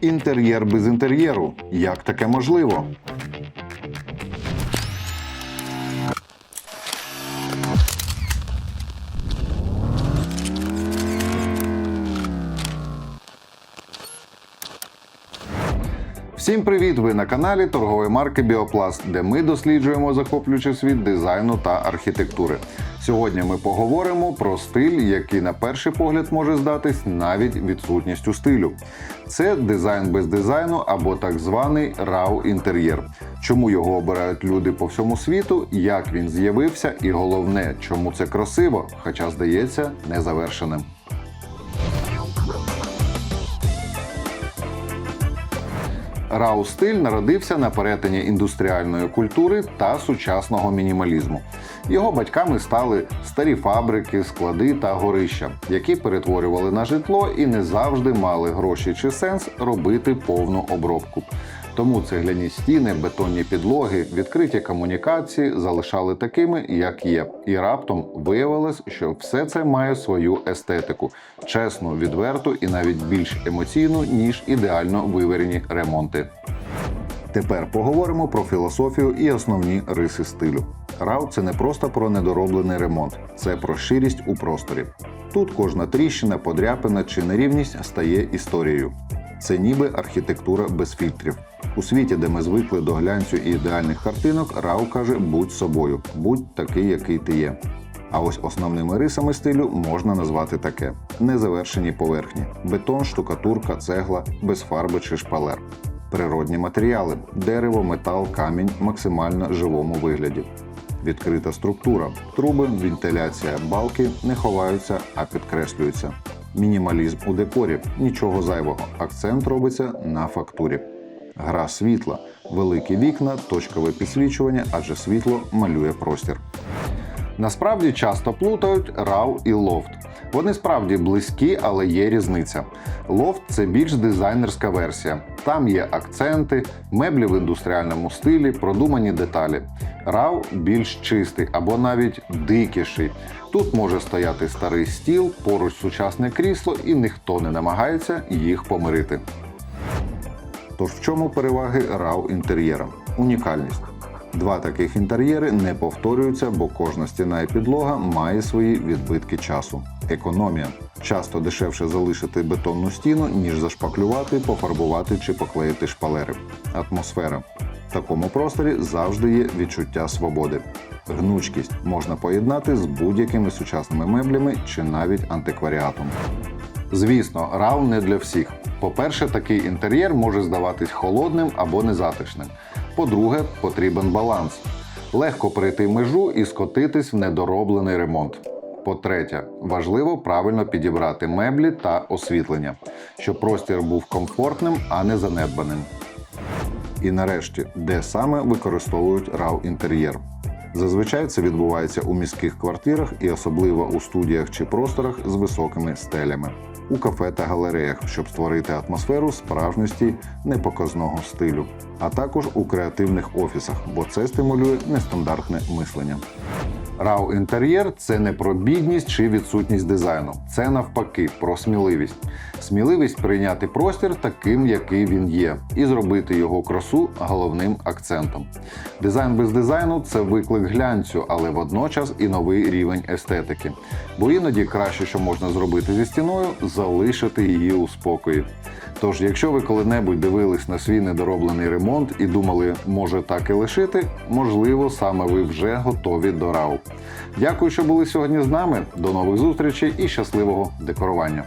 Інтер'єр без інтер'єру. Як таке можливо? Всім привіт! Ви на каналі торгової марки Біопласт, де ми досліджуємо захоплюючий світ дизайну та архітектури. Сьогодні ми поговоримо про стиль, який на перший погляд може здатись навіть відсутністю стилю. Це дизайн без дизайну або так званий рау інтер'єр. Чому його обирають люди по всьому світу, як він з'явився, і головне, чому це красиво, хоча здається незавершеним. Рау стиль народився на перетині індустріальної культури та сучасного мінімалізму. Його батьками стали старі фабрики, склади та горища, які перетворювали на житло і не завжди мали гроші чи сенс робити повну обробку. Тому цегляні стіни, бетонні підлоги, відкриті комунікації залишали такими, як є. І раптом виявилось, що все це має свою естетику, чесну, відверту і навіть більш емоційну, ніж ідеально виверені ремонти. Тепер поговоримо про філософію і основні риси стилю. Рау це не просто про недороблений ремонт, це про щирість у просторі. Тут кожна тріщина, подряпина чи нерівність стає історією. Це ніби архітектура без фільтрів. У світі, де ми звикли до глянцю і ідеальних картинок, Рау каже: будь собою, будь такий, який ти є. А ось основними рисами стилю можна назвати таке: незавершені поверхні, бетон, штукатурка, цегла, без фарби чи шпалер. Природні матеріали дерево, метал, камінь максимально живому вигляді. Відкрита структура, труби, вентиляція, балки не ховаються, а підкреслюються. Мінімалізм у декорі, нічого зайвого. Акцент робиться на фактурі. Гра світла, великі вікна, точкове підсвічування, адже світло малює простір. Насправді часто плутають RAW і лофт. Вони справді близькі, але є різниця. Лофт це більш дизайнерська версія. Там є акценти, меблі в індустріальному стилі, продумані деталі. RAW більш чистий або навіть дикіший. Тут може стояти старий стіл, поруч сучасне крісло, і ніхто не намагається їх помирити. Тож в чому переваги RAW інтер'єра? Унікальність. Два таких інтер'єри не повторюються, бо кожна стіна і підлога має свої відбитки часу. Економія. Часто дешевше залишити бетонну стіну, ніж зашпаклювати, пофарбувати чи поклеїти шпалери. Атмосфера. В такому просторі завжди є відчуття свободи. Гнучкість можна поєднати з будь-якими сучасними меблями чи навіть антикваріатом. Звісно, рау не для всіх. По-перше, такий інтер'єр може здаватись холодним або незатишним. По-друге, потрібен баланс. Легко перейти межу і скотитись в недороблений ремонт. По-третє, важливо правильно підібрати меблі та освітлення, щоб простір був комфортним, а не занедбаним. І нарешті, де саме використовують RAW інтер'єр. Зазвичай це відбувається у міських квартирах і особливо у студіях чи просторах з високими стелями, у кафе та галереях, щоб створити атмосферу справжності непоказного стилю, а також у креативних офісах, бо це стимулює нестандартне мислення. Рау інтер'єр це не про бідність чи відсутність дизайну. Це навпаки про сміливість. Сміливість прийняти простір таким, який він є, і зробити його красу головним акцентом. Дизайн без дизайну це виклик глянцю, але водночас і новий рівень естетики. Бо іноді краще, що можна зробити зі стіною, залишити її у спокої. Тож, якщо ви коли-небудь дивились на свій недороблений ремонт і думали, може так і лишити, можливо, саме ви вже готові до рау. Дякую, що були сьогодні з нами. До нових зустрічей і щасливого декорування.